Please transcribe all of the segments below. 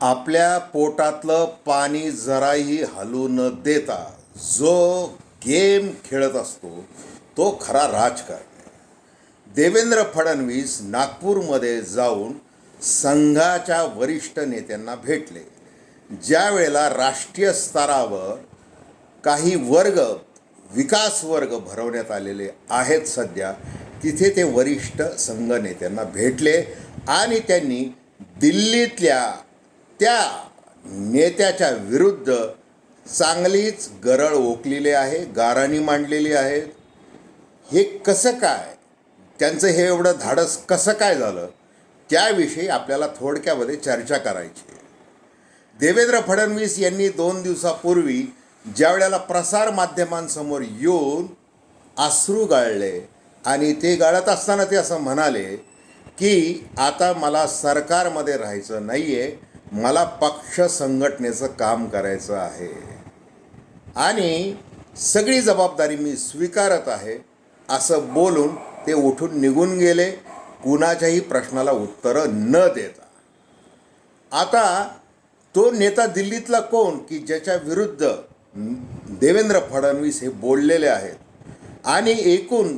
आपल्या पोटातलं पाणी जराही हलू न देता जो गेम खेळत असतो तो खरा राजकारणी देवेंद्र फडणवीस नागपूरमध्ये जाऊन संघाच्या वरिष्ठ नेत्यांना भेटले. ज्या वेळेला राष्ट्रीय स्तरावर काही वर्ग विकास वर्ग भरवण्यात आलेले आहेत सध्या तिथे ते वरिष्ठ संघ नेत्यांना भेटले आणि त्यांनी दिल्लीतल्या त्या नेत्याच्या विरुद्ध चांगलीच गरळ ओकलेली आहे गाराणी मांडलेली आहेत हे कसं काय? त्यांचं हे एवढं धाडस कसं काय झालं? त्याविषयी आपल्याला थोडक्यामध्ये चर्चा करायची आहे. देवेंद्र फडणवीस यांनी दोन दिवसापूर्वी ज्यावेळेला प्रसारमाध्यमांसमोर येऊन आश्रू गाळले आणि ते गाळत असताना ते असं म्हणाले की आता मला सरकारमध्ये राहायचं नाही आहे मला पक्ष संघटनेचं काम करायचं आहे. आणि सगळी जबाबदारी मी स्वीकारत आहे असं बोलून ते उठून निघून गेले कुणाच्याही प्रश्नाला उत्तरं न देता. आता तो नेता दिल्लीतला कोण की ज्याच्या विरुद्ध देवेंद्र फडणवीस हे बोललेले आहेत आणि एकूण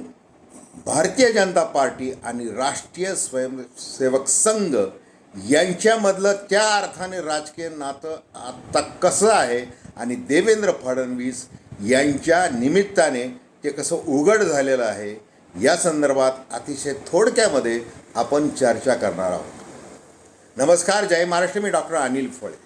भारतीय जनता पार्टी आणि राष्ट्रीय स्वयंसेवक संघ यांच्यामधलं त्या अर्थाने राजकीय नातं आत्ता कसं आहे? आणि देवेंद्र फडणवीस यांच्या निमित्ताने ते कसं उघड झालेलं आहे? या संदर्भात अतिशय थोडक्यामध्ये आपण चर्चा करणार आहोत. नमस्कार जय महाराष्ट्र. मी डॉक्टर अनिल फळे.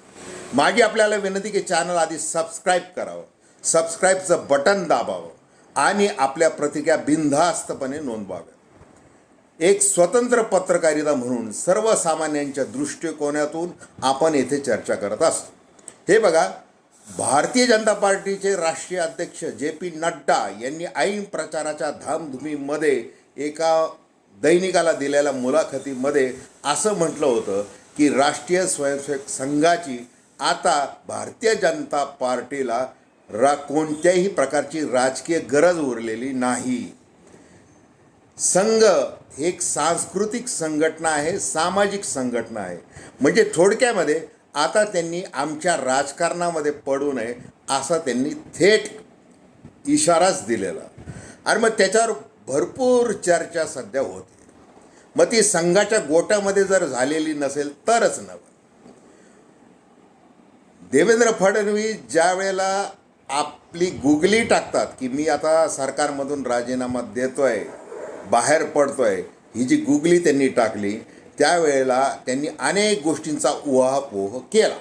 माझी आपल्याला विनंती की चॅनल आधी सबस्क्राईब करावं सबस्क्राईबचं बटन दाबावं आणि आपल्या प्रतिक्रिया बिनधास्तपणे नोंदवाव्या एक स्वतंत्र पत्रकारिता म्हणून सर्वसामान्यांच्या दृष्टिकोनातून आपण येथे चर्चा करत असतो. हे बघा भारतीय जनता पार्टीचे राष्ट्रीय अध्यक्ष जे पी नड्डा यांनी ऐन प्रचाराच्या धामधुमीमध्ये एका दैनिकाला दिलेल्या मुलाखतीमध्ये असं म्हटलं होतं की राष्ट्रीय स्वयंसेवक संघाची आता भारतीय जनता पार्टीला रा कोणत्याही प्रकारची राजकीय गरज उरलेली नाही. संघ ही एक सांस्कृतिक संघटना आहे सामाजिक संघटना आहे. म्हणजे थोडक्यामध्ये आता त्यांनी आमच्या राजकारणामध्ये पडू नये असा त्यांनी थेट इशाराच दिलेला. आणि मग त्याच्यावर भरपूर चर्चा सध्या होते. मग ती संघाच्या गोटामध्ये जर झालेली नसेल तरच नव्हे. देवेंद्र फडणवीस ज्या वेळेला आपली गुगली टाकतात की मी आता सरकारमधून राजीनामा देतो आहे बाहेर पडतोय ही जी गुगली त्यांनी टाकली त्यावेळेला त्यांनी अनेक गोष्टींचा उहापोह केला.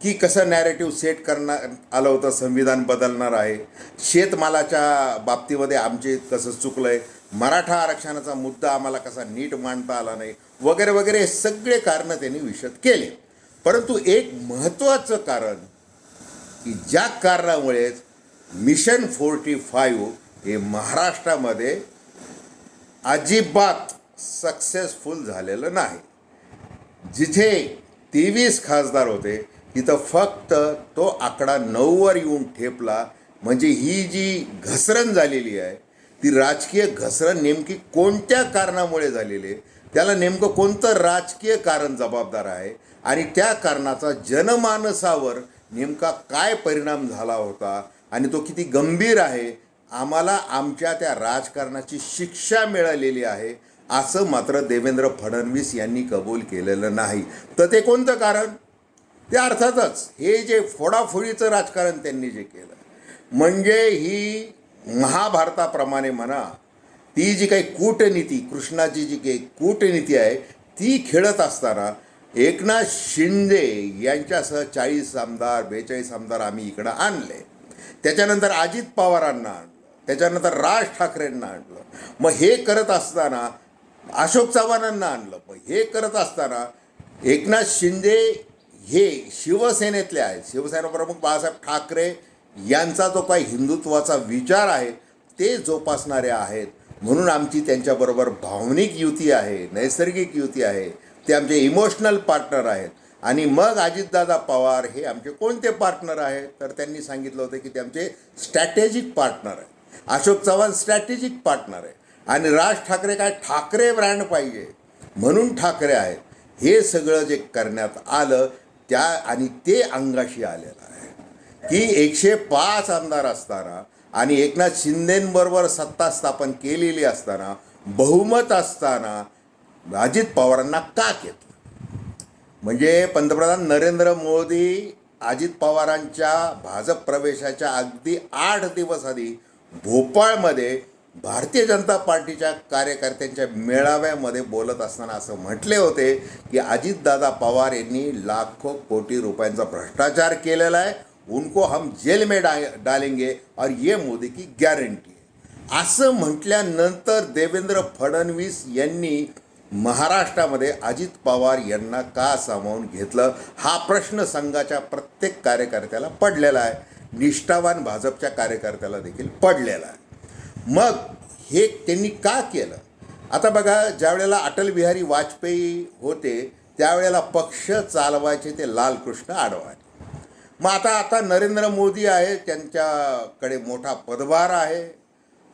की कसं नॅरेटिव्ह सेट करणार आलं होतं संविधान बदलणार आहे. शेतमालाच्या बाबतीमध्ये आमचे कसं चुकलं आहे मराठा आरक्षणाचा मुद्दा आम्हाला कसा नीट मांडता आला नाही वगैरे वगैरे हे सगळे कारणं त्यांनी विशद केले. परंतु एक महत्त्वाचं कारण की ज्या कारणामुळेच मिशन फोर्टी फाईव्ह हे महाराष्ट्रामध्ये अजिबात सक्सेसफुल झालेलं नाही. जिथे तेवीस खासदार होते तिथं फक्त तो आकडा नऊवर येऊन ठेपला. म्हणजे ही जी घसरण झालेली आहे ती राजकीय घसरण नेमकी कोणत्या कारणामुळे झालेली आहे? त्याला नेमकं कोणतं राजकीय कारण जबाबदार आहे? आणि त्या कारणाचा जनमानसावर नेमका काय परिणाम झाला होता? आणि तो किती गंभीर आहे? आम्हाला आमच्या त्या राजकारणाची शिक्षा मिळालेली आहे असं मात्र देवेंद्र फडणवीस यांनी कबूल केलेलं नाही. तर ते कोणतं कारण? ते अर्थातच हे जे फोडाफोडीचं राजकारण त्यांनी जे केलं म्हणजे ही महाभारताप्रमाणे म्हणा ती जी काही कूटनीती कृष्णाची जी काही कूटनीती आहे ती खेळत असताना एकनाथ शिंदे यांच्यासह चाळीस आमदार बेचाळीस आमदार आम्ही इकडं आणले. त्याच्यानंतर अजित पवारांना आणलं त्याच्यानंतर राज ठाकरेंना आणलं. मग हे करत असताना अशोक चव्हाणांना आणलं. मग हे करत असताना एकनाथ शिंदे हे शिवसेनेतले आहेत. शिवसेना प्रमुख बाळासाहेब ठाकरे यांचा जो काही हिंदुत्वाचा विचार आहे ते जोपासणारे आहेत. म्हणून आमची त्यांच्याबरोबर भावनिक युती आहे नैसर्गिक युती आहे. ते आमचे इमोशनल पार्टनर आहेत. आणि मग अजितदादा पवार हे आमचे कोणते पार्टनर आहेत? तर त्यांनी सांगितलं होतं की ते आमचे स्ट्रॅटेजिक पार्टनर आहेत. अशोक चव्हाण स्ट्रॅटेजिक पार्टनर आहे. आणि राज ठाकरे काय ठाकरे ब्रँड पाहिजे म्हणून ठाकरे आहेत. हे सगळं जे करण्यात आलं त्या आणि ते अंगाशी आलेलं आहे. की एकशे पाच आमदार असताना आणि एकनाथ शिंदेंबरोबर सत्ता स्थापन केलेली असताना बहुमत असताना अजित पवारांना का घेतलं म्हणजे पंतप्रधान नरेंद्र मोदी अजित पवारांच्या भाजप प्रवेशाच्या अगदी आठ दिवस आधी भोपाळमध्ये भारतीय जनता पार्टीच्या कार्यकर्त्यांच्या मेळाव्यामध्ये बोलत असताना असं म्हटले होते की अजितदादा पवार यांनी लाखो कोटी रुपयांचा भ्रष्टाचार केलेला आहे. उनको हम जेल में डा डालेंगे और ये मोदी की गॅरंटी आहे असं म्हटल्यानंतर देवेंद्र फडणवीस यांनी महाराष्ट्रामध्ये अजित पवार यांना का सामावून घेतलं? हा प्रश्न संघाच्या प्रत्येक कार्यकर्त्याला पडलेला आहे. निष्ठावान भाजपच्या कार्यकर्त्याला देखील पडलेला आहे. मग हे त्यांनी का केलं? आता बघा ज्यावेळेला अटल बिहारी वाजपेयी होते त्यावेळेला पक्ष चालवायचे ते लालकृष्ण आडवाणी. मग आता आता नरेंद्र मोदी आहे त्यांच्याकडे मोठा पदभार आहे.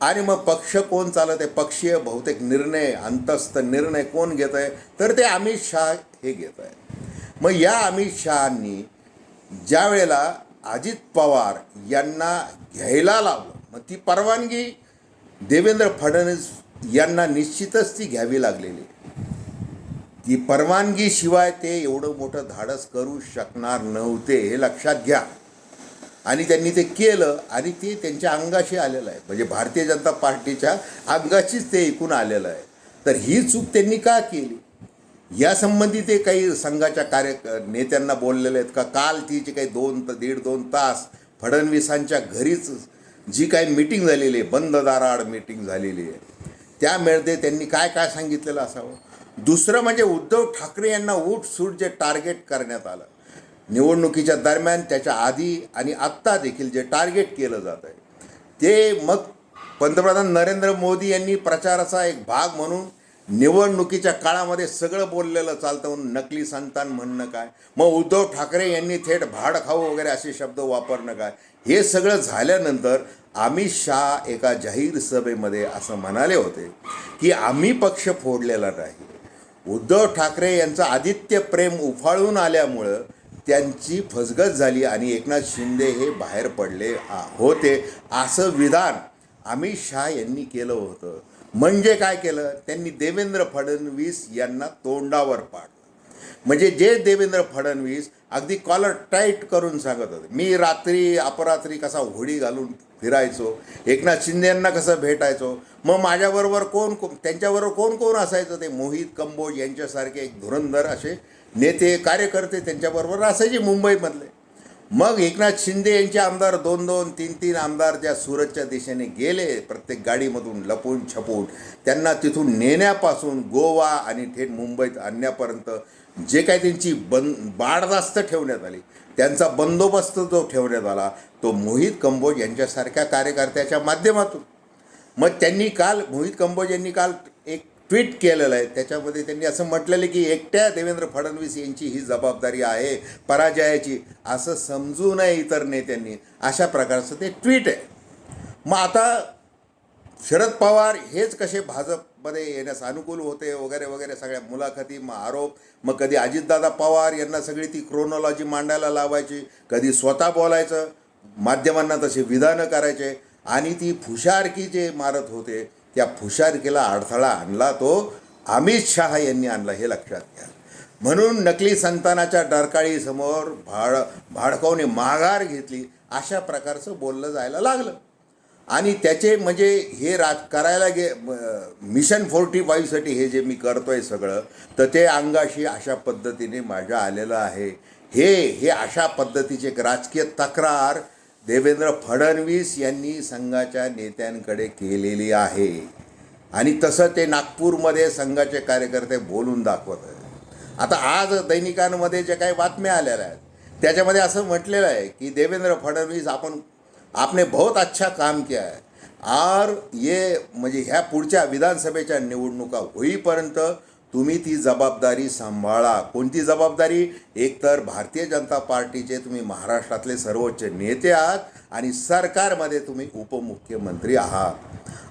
आणि मग पक्ष कोण चालत आहे? पक्षीय बहुतेक निर्णय अंतस्थ निर्णय कोण घेत आहे? तर ते अमित शहा हे घेत आहे मग या अमित शहांनी ज्या वेळेला अजित पवार यांना घ्यायला लावलं. मग ती परवानगी देवेंद्र फडणवीस यांना निश्चितच ती घ्यावी लागलेली. ती परवानगीशिवाय ते एवढं मोठं धाडस करू शकणार नव्हते हे लक्षात घ्या. आणि त्यांनी ते केलं आणि ते त्यांच्या अंगाशी आलेलं आहे. म्हणजे भारतीय जनता पार्टीच्या अंगाशीच ते ऐकून आलेलं आहे. तर ही चूक त्यांनी का केली? यासंबंधी ते काही संघाच्या कार्य नेत्यांना बोललेले आहेत का? काल तिचे काही दोन दीड दोन तास फडणवीसांच्या घरीच जी काही मीटिंग झालेली आहे बंद दाराआड मीटिंग झालेली आहे त्यामध्ये त्यांनी काय काय सांगितलेलं असावं? दुसरं म्हणजे उद्धव ठाकरे यांना उठसूट जे टार्गेट करण्यात आलं. निवडणुकीच्या दरम्यान त्याच्या आधी आणि आत्ता देखील जे टार्गेट केलं जात आहे ते मग पंतप्रधान नरेंद्र मोदी यांनी प्रचाराचा एक भाग म्हणून निवडणुकीच्या काळामध्ये सगळं बोललेलं चालतं म्हणून नकली संतान म्हणणं काय? मग उद्धव ठाकरे यांनी थेट भाड खाऊ वगैरे असे शब्द वापरणं काय? हे सगळं झाल्यानंतर अमित शहा एका जाहीर सभेमध्ये असं म्हणाले होते की आम्ही पक्ष फोडलेला नाही. उद्धव ठाकरे यांचं आदित्य प्रेम उफाळून आल्यामुळं त्यांची फसगत झाली आणि एकनाथ शिंदे हे बाहेर पडले होते. असं विधान अमित शहा यांनी केलं होतं. म्हणजे काय केलं? त्यांनी देवेंद्र फडणवीस यांना तोंडावर पाडलं. म्हणजे जे देवेंद्र फडणवीस अगदी कॉलर टाईट करून सांगत होते. मी रात्री अपरात्री कसा होडी घालून फिरायचो एकनाथ शिंदेंना कसं भेटायचो मग माझ्याबरोबर कोण कोण त्यांच्याबरोबर कोण कोण असायचं ते? मोहित कंबोज यांच्यासारखे एक धुरंधर असे नेते कार्यकर्ते त्यांच्याबरोबर असायचे मुंबईमधले. मग एकनाथ शिंदे यांचे आमदार दोन दोन तीन तीन आमदार ज्या सुरतच्या दिशेने गेले प्रत्येक गाडीमधून लपून छपून त्यांना तिथून नेण्यापासून गोवा आणि थेट मुंबईत आणण्यापर्यंत जे काही त्यांची बन बाडदास्त ठेवण्यात आली त्यांचा बंदोबस्त जो ठेवण्यात आला तो मोहित कंबोज यांच्यासारख्या कार्यकर्त्याच्या माध्यमातून. मग त्यांनी काल मोहित कंबोज यांनी काल एक ट्विट केलेलं आहे. त्याच्यामध्ये त्यांनी असं म्हटलेलं की एकट्या देवेंद्र फडणवीस यांची ही जबाबदारी आहे पराजयाची. असं समजू नये इतर नेत्यांनी. अशा प्रकारचं ते ट्विट आहे. मग आता शरद पवार हेच कसे भाजपमध्ये येण्यास अनुकूल होते वगैरे वगैरे सगळ्या मुलाखती मग आरोप. मग कधी अजितदादा पवार यांना सगळी ती क्रोनॉलॉजी मांडायला लावायची कधी स्वतः बोलायचं माध्यमांना तसे विधानं करायचे आणि ती फुशारकी जे मारत होते त्या फुशारकीला अडथळा आणला तो अमित शहा यांनी आणला हे लक्षात घ्या. म्हणून नकली संतानाच्या डरकाळीसमोर भाड भाडकावने माघार घेतली. अशा प्रकारचं बोललं जायला लागलं. आणि त्याचे म्हणजे हे राज करायला गे मिशन फोर्टी फाईव्हसाठी हे जे मी करतो आहे सगळं तर ते अंगाशी अशा पद्धतीने माझ्या आलेलं आहे. हे हे अशा पद्धतीचे एक राजकीय तक्रार देवेंद्र फडणवीस यांनी संघाच्या नेत्यांकडे केलेली आहे. आणि तसं ते नागपूरमध्ये संघाचे कार्यकर्ते बोलून दाखवत आहेत. आता आज दैनिकांमध्ये जे काही बातम्या आलेल्या आहेत त्याच्यामध्ये असं म्हटलेलं आहे की देवेंद्र फडणवीस आपण आपने बहुत अच्छा काम किया है. और ये म्हणजे ह्या पुढच्या विधानसभेच्या निवडणुका होईपर्यंत तुम्ही ती जबाबदारी सांभाळा. कोणती जबाबदारी? एकतर भारतीय जनता पार्टीचे तुम्ही महाराष्ट्रातले सर्वोच्च नेते आहात आणि सरकारमध्ये तुम्ही उपमुख्यमंत्री आहात.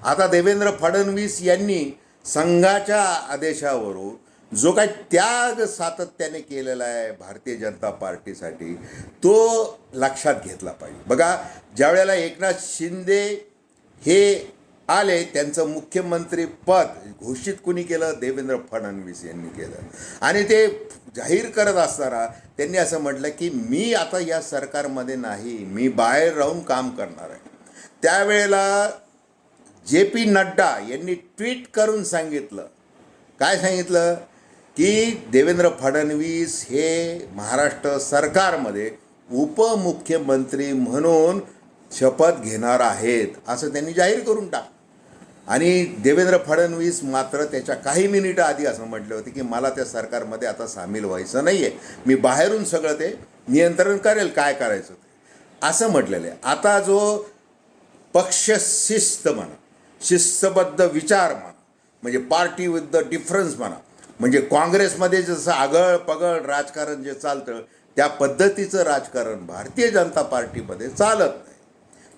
आता देवेंद्र फडणवीस यांनी संघाच्या आदेशावरून जो काही त्याग सातत्याने केलेला आहे भारतीय जनता पार्टीसाठी तो लक्षात घेतला पाहिजे. बघा ज्यावेळेला एकनाथ शिंदे हे आले त्यांचं मुख्यमंत्री पद घोषित कुणी केलं? देवेंद्र फडणवीस यांनी केलं. आणि ते जाहीर करत असताना त्यांनी असं म्हटलं की मी आता या सरकारमध्ये नाही. मी बाहेर राहून काम करणार आहे. त्यावेळेला जे पी नड्डा यांनी ट्विट करून सांगितलं. काय सांगितलं? की देवेंद्र फडणवीस हे महाराष्ट्र सरकारमध्ये उपमुख्यमंत्री म्हणून शपथ घेणार आहेत असं त्यांनी जाहीर करून टाक आणि देवेंद्र फडणवीस मात्र त्याच्या काही मिनिटं आधी असं म्हटलं होतं की मला त्या सरकारमध्ये आता सामील व्हायचं नाही आहे मी बाहेरून सगळं ते नियंत्रण करेल काय करायचं ते. असं म्हटलेलं आहे. आता जो पक्ष शिस्त म्हणा शिस्तबद्ध विचार म्हणा म्हणजे पार्टी विथ द डिफरन्स म्हणा म्हणजे काँग्रेसमध्ये जसं आगळ पगळ राजकारण जे चालतं त्या पद्धतीचं राजकारण भारतीय जनता पार्टीमध्ये चालत नाही.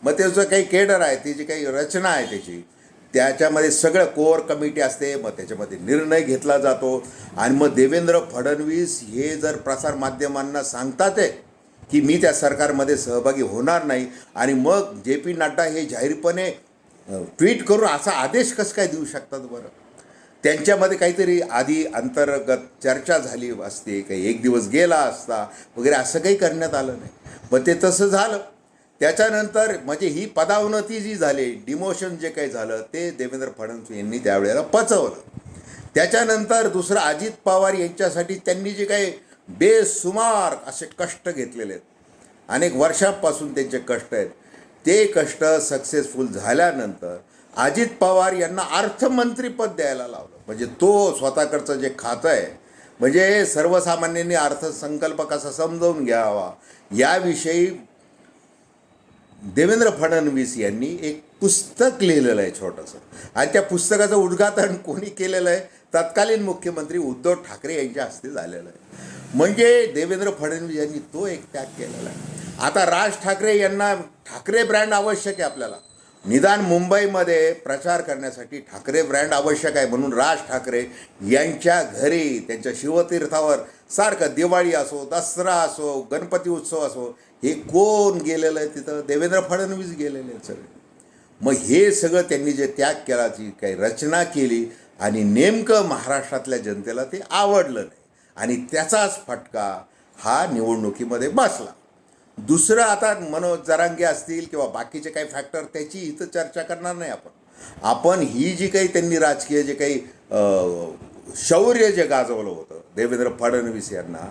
मग त्याचं काही केडर आहे त्याची काही रचना आहे त्याची त्याच्यामध्ये सगळं कोअर कमिटी असते मग त्याच्यामध्ये निर्णय घेतला जातो. आणि मग देवेंद्र फडणवीस हे जर प्रसारमाध्यमांना सांगतात आहे की मी त्या सरकारमध्ये सहभागी होणार नाही आणि मग जे पी नड्डा हे जाहीरपणे ट्विट करून असा आदेश कसं काय देऊ शकतात बरं? त्यांच्यामध्ये काहीतरी आधी अंतर्गत चर्चा झाली असते काही एक दिवस गेला असता वगैरे असं काही करण्यात आलं नाही. पण ते तसं झालं. त्याच्यानंतर म्हणजे ही पदावनती जी झाली डिमोशन जे काही झालं ते देवेंद्र फडणवीस यांनी त्यावेळेला पचवलं. त्याच्यानंतर दुसरं अजित पवार यांच्यासाठी त्यांनी जे काही बेसुमार असे कष्ट घेतलेले आहेत. अनेक वर्षांपासून त्यांचे कष्ट आहेत. ते कष्ट सक्सेसफुल झाल्यानंतर अजित पवार यांना अर्थमंत्रीपद द्यायला लावलं. म्हणजे तो स्वतःकडचं जे खातं आहे म्हणजे सर्वसामान्यांनी अर्थसंकल्प कसा समजावून घ्यावा याविषयी देवेंद्र फडणवीस यांनी एक पुस्तक लिहिलेलं आहे छोटंसं. आणि त्या पुस्तकाचं उद्घाटन कोणी केलेलं आहे? तत्कालीन मुख्यमंत्री उद्धव ठाकरे यांच्या हस्ते झालेलं आहे. म्हणजे देवेंद्र फडणवीस यांनी तो एक त्याग केलेला आहे. आता राज ठाकरे यांना ठाकरे ब्रँड आवश्यक आहे आपल्याला. निदान मुंबईमध्ये प्रचार करण्यासाठी ठाकरे ब्रँड आवश्यक आहे म्हणून राज ठाकरे यांच्या घरी त्यांच्या शिवतीर्थावर सारखं दिवाळी असो दसरा असो गणपती उत्सव असो हे कोण गेलेलं आहे तिथं? देवेंद्र फडणवीस गेलेले आहेत सगळे. मग हे सगळं त्यांनी जे त्याग केला जी काही रचना केली आणि नेमकं महाराष्ट्रातल्या जनतेला ते आवडलं नाही. आणि त्याचाच फटका हा निवडणुकीमध्ये बसला. दुसरं आता मनोज जरांगे असतील किंवा बाकीचे काही फॅक्टर त्याची इथं चर्चा करणार नाही आपण. आपण ही जी काही त्यांनी राजकीय जे काही शौर्य जे गाजवलं होतं देवेंद्र फडणवीस यांना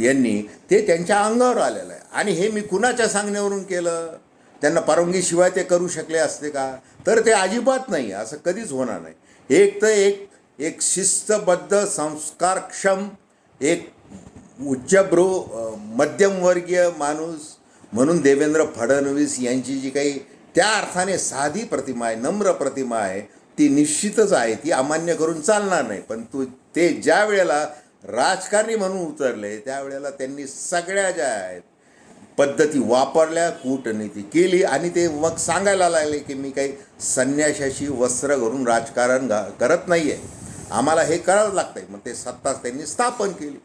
यांनी ते त्यांच्या अंगावर आलेलं आहे. आणि हे मी कुणाच्या सांगण्यावरून केलं? त्यांना परवानगीशिवाय ते करू शकले असते का? तर ते अजिबात नाही असं कधीच होणार नाही. एक तर एक एक शिस्तबद्ध संस्कारक्षम एक उच्चभ्रू मध्यमवर्गीय माणूस म्हणून देवेंद्र फडणवीस यांची जी काही त्या अर्थाने साधी प्रतिमा आहे नम्र प्रतिमा आहे ती निश्चितच आहे ती अमान्य करून चालणार नाही. पण तू ते ज्या वेळेला राजकारणी म्हणून उतरले त्यावेळेला त्यांनी सगळ्या ज्या आहेत पद्धती वापरल्या कूटनीती केली आणि ते मग सांगायला लागले की मी काही संन्याशाशी वस्त्र घालून राजकारण घा करत नाही आहे आम्हाला हे करावं लागतंय. मग ते सत्ता त्यांनी स्थापन केली.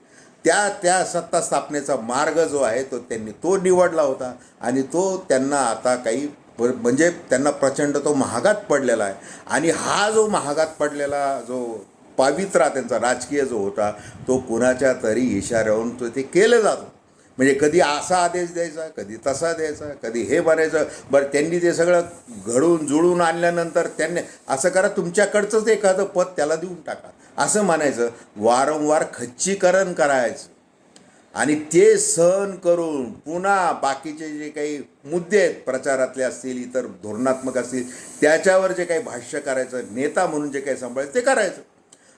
त्या त्या सत्ता स्थापनेचा मार्ग जो आहे तो त्यांनी तो निवडला होता आणि तो त्यांना आता काही म्हणजे त्यांना प्रचंड तो महागात पडलेला आहे. आणि हा जो महागात पडलेला जो पावित्रा त्यांचा राजकीय जो होता तो कुणाच्या तरी इशाऱ्यावरून तो ते केलं जातो म्हणजे कधी असा आदेश द्यायचा कधी तसा द्यायचा कधी हे बनायचं. बरं त्यांनी ते सगळं घडून जुळून आणल्यानंतर त्यांनी असं करा तुमच्याकडचंच एखादं पद त्याला देऊन टाका. असं म्हणायचं वारंवार खच्चीकरण करायचं. आणि ते सहन करून पुन्हा बाकीचे जे काही मुद्दे आहेत प्रचारातले असतील इतर धोरणात्मक असतील त्याच्यावर जे काही भाष्य करायचं नेता म्हणून जे काही सांभाळायचं ते करायचं.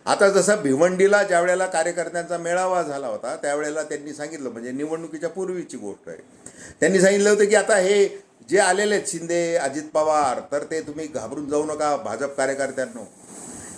आता जसं भिवंडीला ज्या वेळेला कार्यकर्त्यांचा मेळावा झाला होता त्यावेळेला त्यांनी सांगितलं म्हणजे निवडणुकीच्या पूर्वीची गोष्ट आहे. त्यांनी सांगितलं होतं की आता हे जे आलेले आहेत शिंदे अजित पवार तर ते तुम्ही घाबरून जाऊ नका भाजप कार्यकर्त्यांनो.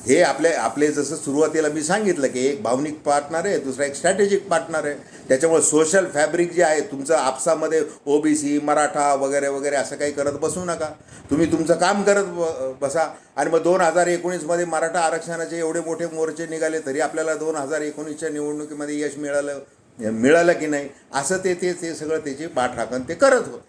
हे आपले आपले जसं सुरुवातीला मी सांगितलं की एक भावनिक पार्टनर आहे दुसरा एक स्ट्रॅटेजिक पार्टनर आहे. त्याच्यामुळे सोशल फॅब्रिक जे आहे तुमचं आपसामध्ये ओबीसी मराठा वगैरे वगैरे असं काही करत बसू नका. तुम्ही तुमचं काम करत ब- बसा. आणि मग दोन हजार एकोणीसमध्ये मराठा आरक्षणाचे एवढे मोठे मोर्चे निघाले तरी आपल्याला दोन हजार एकोणीसच्या निवडणुकीमध्ये यश मिळालं मिळालं की नाही असं ते ते ते सगळं त्याची पाठराखण ते करत होते.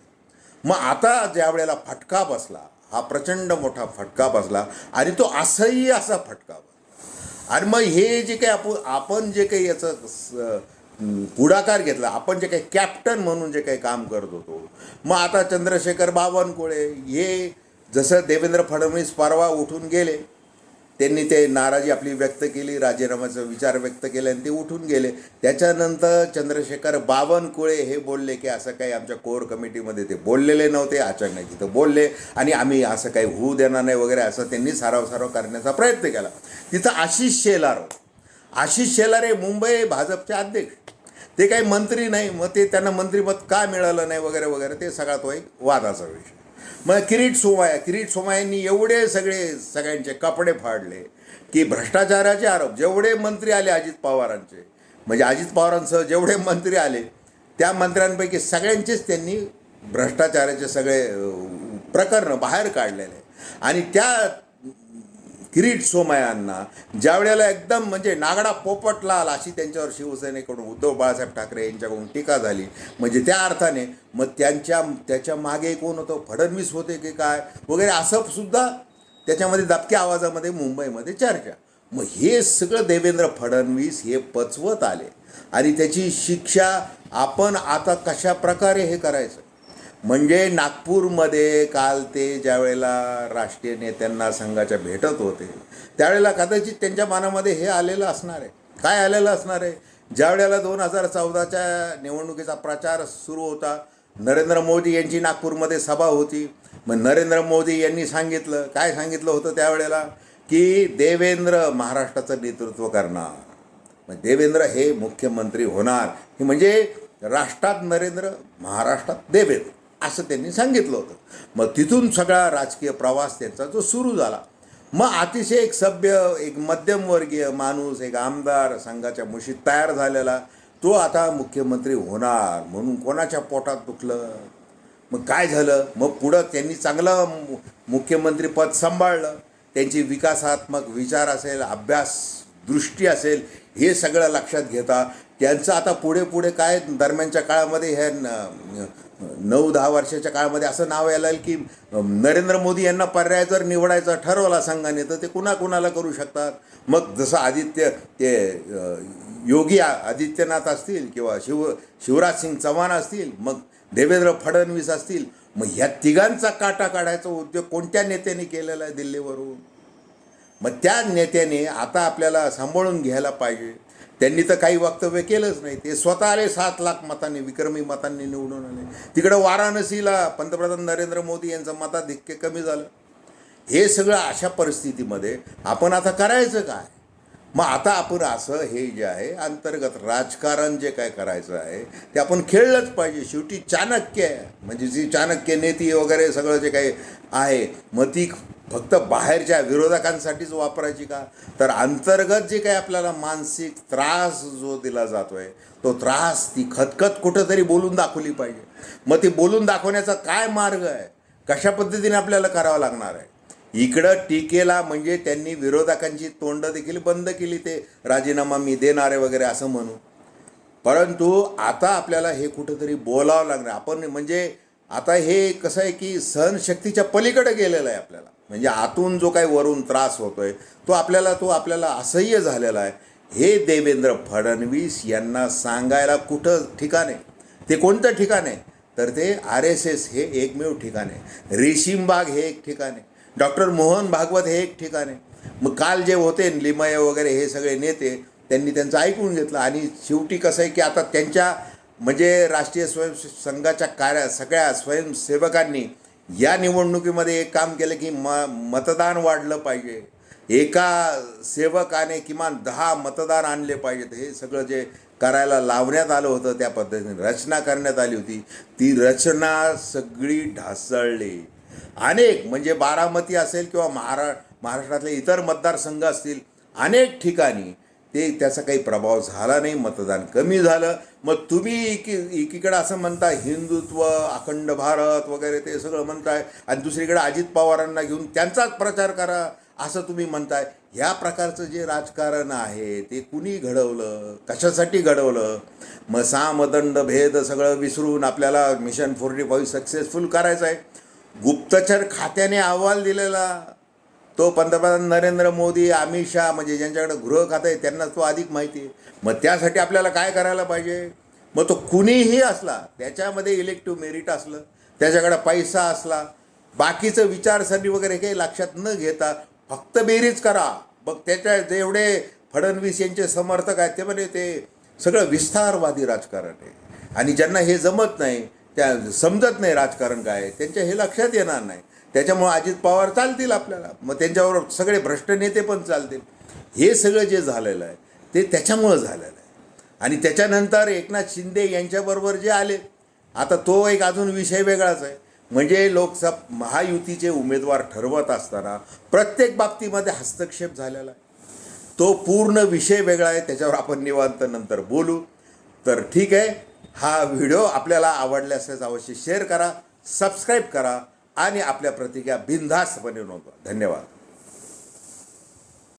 मग आता ज्या वेळेला फटका बसला हा प्रचंड मोठा फटका बसला. आणि तो असह्य असा फटका बसला. आणि मग हे जे काही आपण आपण जे काही याचं स- पुढाकार घेतला आपण जे काही कॅप्टन म्हणून जे काही काम करत होतो. मग आता चंद्रशेखर बावनकुळे हे जसं देवेंद्र फडणवीस परवा उठून गेले त्यांनी ते नाराजी आपली व्यक्त केली राजीनाम्याचा विचार व्यक्त केला आणि ते उठून गेले. त्याच्यानंतर चंद्रशेखर बावनकुळे हे बोलले की असं काही आमच्या कोर कमिटीमध्ये ते बोललेले नव्हते अचानक तिथं बोलले आणि आम्ही असं काही होऊ देणार नाही वगैरे असं त्यांनी साराव साराव करण्याचा प्रयत्न केला. तिथं आशिष शेलार आशिष शेलार हे मुंबई भाजपचे अध्यक्ष. ते काही मंत्री नाही मग ते त्यांना मंत्रिपद का मिळालं नाही वगैरे वगैरे ते सगळा तो एक वादाचा विषय. मग किरीट सोमाया किरीट सोमायांनी एवढे सगळे सगळ्यांचे कपडे फाडले की भ्रष्टाचाराचे आरोप जेवढे मंत्री आले अजित पवारांचे म्हणजे अजित पवारांसह जेवढे मंत्री आले त्या मंत्र्यांपैकी सगळ्यांचेच त्यांनी भ्रष्टाचाराचे सगळे प्रकरणं बाहेर काढलेले. आणि त्या किरीट सोमयांना ज्या वेळेला एकदम म्हणजे नागडा पोपट लाल अशी त्यांच्यावर शिवसेनेकडून उद्धव बाळासाहेब ठाकरे यांच्याकडून टीका झाली. म्हणजे त्या अर्थाने मग त्यांच्या त्याच्यामागे कोण होतं? फडणवीस होते की काय? वगैरे असं सुद्धा त्याच्यामध्ये दबक्या आवाजामध्ये मुंबईमध्ये चर्चा. मग हे सगळं देवेंद्र फडणवीस हे पचवत आले. आणि त्याची शिक्षा आपण आता कशा प्रकारे हे करायचं? म्हणजे नागपूरमध्ये काल ते ज्या वेळेला राष्ट्रीय नेत्यांना संघाच्या भेटत होते त्यावेळेला कदाचित त्यांच्या मनामध्ये हे आलेलं असणार आहे. काय आलेलं असणार आहे? ज्या वेळेला दोन हजार चौदाच्या निवडणुकीचा प्रचार सुरू होता नरेंद्र मोदी यांची नागपूरमध्ये सभा होती. मग नरेंद्र मोदी यांनी सांगितलं काय सांगितलं होतं त्यावेळेला? की देवेंद्र महाराष्ट्राचं नेतृत्व करणार. मग देवेंद्र हे मुख्यमंत्री होणार. हे म्हणजे राष्ट्रात नरेंद्र महाराष्ट्रात देवेंद्र. असं त्यांनी सांगितलं होतं. मग तिथून सगळा राजकीय प्रवास त्यांचा जो सुरू झाला. मग अतिशय एक सभ्य एक मध्यमवर्गीय माणूस एक आमदार संघाच्या मुशीत तयार झालेला तो आता मुख्यमंत्री होणार म्हणून कोणाच्या पोटात दुखलं? मग काय झालं? मग पुढं त्यांनी चांगलं मुख्यमंत्रीपद सांभाळलं. त्यांची विकासात्मक विचार असेल अभ्यास दृष्टी असेल हे सगळं लक्षात घेता त्यांचं आता पुढे पुढे काय दरम्यानच्या काळामध्ये हे नऊ दहा वर्षाच्या काळामध्ये असं नाव यायला की नरेंद्र मोदी यांना पर्याय जर निवडायचा ठरवला संघाने तर ते कुणा कुणाला करू शकतात? मग जसं आदित्य ते योगी आ- आदित्यनाथ असतील किंवा शिव शिवराज सिंग चव्हाण असतील मग देवेंद्र फडणवीस असतील मग ह्या तिघांचा काटा काढायचा उद्योग कोणत्या नेत्याने केलेला आहे दिल्लीवरून? मग त्या नेत्याने आता आपल्याला सांभाळून घ्यायला पाहिजे. त्यांनी तर काही वक्तव्य केलंच नाही. ते स्वतः आले सात लाख मतांनी विक्रमी मतांनी निवडून आले. तिकडं वाराणसीला पंतप्रधान नरेंद्र मोदी यांचं मताधिक्य कमी झालं. हे सगळं अशा परिस्थितीमध्ये आपण आता करायचं काय? मग आता आपण असं हे जे आहे अंतर्गत राजकारण जे काय करायचं आहे ते आपण खेळलंच पाहिजे. शेवटी चाणक्य आहे म्हणजे जी चाणक्य नेती वगैरे सगळं जे काही आहे मग ती फक्त बाहेरच्या विरोधकांसाठीच वापरायची का? तर अंतर्गत जे काही आपल्याला मानसिक त्रास जो दिला जातोय तो त्रास ती खतखत कुठंतरी बोलून दाखवली पाहिजे. मग ती बोलून दाखवण्याचा काय मार्ग आहे? कशा पद्धतीने आपल्याला करावं लागणार आहे? इकडं टीकेला म्हणजे त्यांनी विरोधकांची तोंड देखील बंद केली ते राजीनामा मी देणार आहे वगैरे असं म्हणू. परंतु आता आपल्याला हे कुठंतरी बोलावं लागणार आपण म्हणजे आता हे कसं आहे की सहनशक्तीच्या पलीकडे गेलेलं आहे आपल्याला. म्हणजे आतून जो काही वरून त्रास होतोय तो आपल्याला तो आपल्याला असह्य झालेला आहे. हे देवेंद्र फडणवीस यांना सांगायला कुठं ठिकाण आहे? ते कोणतं ठिकाण आहे? तर ते आर एस एस हे एकमेव ठिकाण आहे. रेशीमबाग हे एक ठिकाण आहे. डॉक्टर मोहन भागवत हे एक ठिकाण आहे. मग काल जे होते लिमय वगैरे हे सगळे नेते त्यांनी त्यांचं ऐकून घेतलं आणि शेवटी कसं आहे की आता त्यांच्या म्हणजे राष्ट्रीय स्वयंसेवक संघाच्या कार्या सगळ्या स्वयंसेवकांनी या निवडणुकीमध्ये एक काम केलं की म मतदान वाढलं पाहिजे. एका सेवकाने किमान दहा मतदार आणले पाहिजेत. हे सगळं जे करायला लावण्यात आलं होतं त्या पद्धतीने रचना करण्यात आली होती. ती रचना सगळी ढासळली. अनेक म्हणजे बारामती असेल किंवा महारा महाराष्ट्रातले इतर मतदारसंघ असतील अनेक ठिकाणी ते त्याचा काही प्रभाव झाला नाही मतदान कमी झालं. मग तुम्ही एकी एकीकडं असं म्हणताय हिंदुत्व अखंड भारत वगैरे ते सगळं म्हणताय आणि दुसरीकडे अजित पवारांना घेऊन त्यांचाच प्रचार करा असं तुम्ही म्हणताय. ह्या प्रकारचं जे राजकारण आहे ते कुणी घडवलं? कशासाठी घडवलं? मग सामदंड भेद सगळं विसरून आपल्याला मिशन फोर्टी फाईव्ह सक्सेसफुल करायचं आहे गुप्तचर खात्याने अहवाल दिलेला. तो पंतप्रधान नरेंद्र मोदी अमित शहा म्हणजे ज्यांच्याकडे गृह खातं आहे त्यांना तो अधिक माहिती आहे. मग त्यासाठी आपल्याला काय करायला पाहिजे? मग तो कुणीही असला त्याच्यामध्ये इलेक्टिव्ह मेरिट असलं त्याच्याकडे पैसा असला बाकीचं विचारसरणी वगैरे काही लक्षात न घेता फक्त बेरीज करा. मग त्याच्या जेवढे फडणवीस यांचे समर्थक आहेत ते म्हणजे ते सगळं विस्तारवादी राजकारण आहे. आणि ज्यांना हे जमत नाही त्या समजत नाही राजकारण काय आहे, त्यांच्या हे लक्षात येणार नाही. त्याच्यामुळं अजित पवार चालतील आपल्याला. मग त्यांच्यावर सगळे भ्रष्ट नेते पण चालतील. हे सगळं जे झालेलं आहे ते त्याच्यामुळं झालेलं आहे. आणि त्याच्यानंतर एकनाथ शिंदे यांच्याबरोबर जे आले आता तो एक अजून विषय वेगळाच आहे. म्हणजे लोकसभा महायुतीचे उमेदवार ठरवत असताना प्रत्येक बाबतीमध्ये हस्तक्षेप झालेला आहे. तो पूर्ण विषय वेगळा आहे त्याच्यावर आपण निवांत नंतर बोलू. तर ठीक आहे हा व्हिडिओ आपल्याला आवडल्यास अवश्य शेअर करा सबस्क्राईब करा. आणि आपल्या प्रतिज्ञा बिनधास्तपणे नोंदवा धन्यवाद.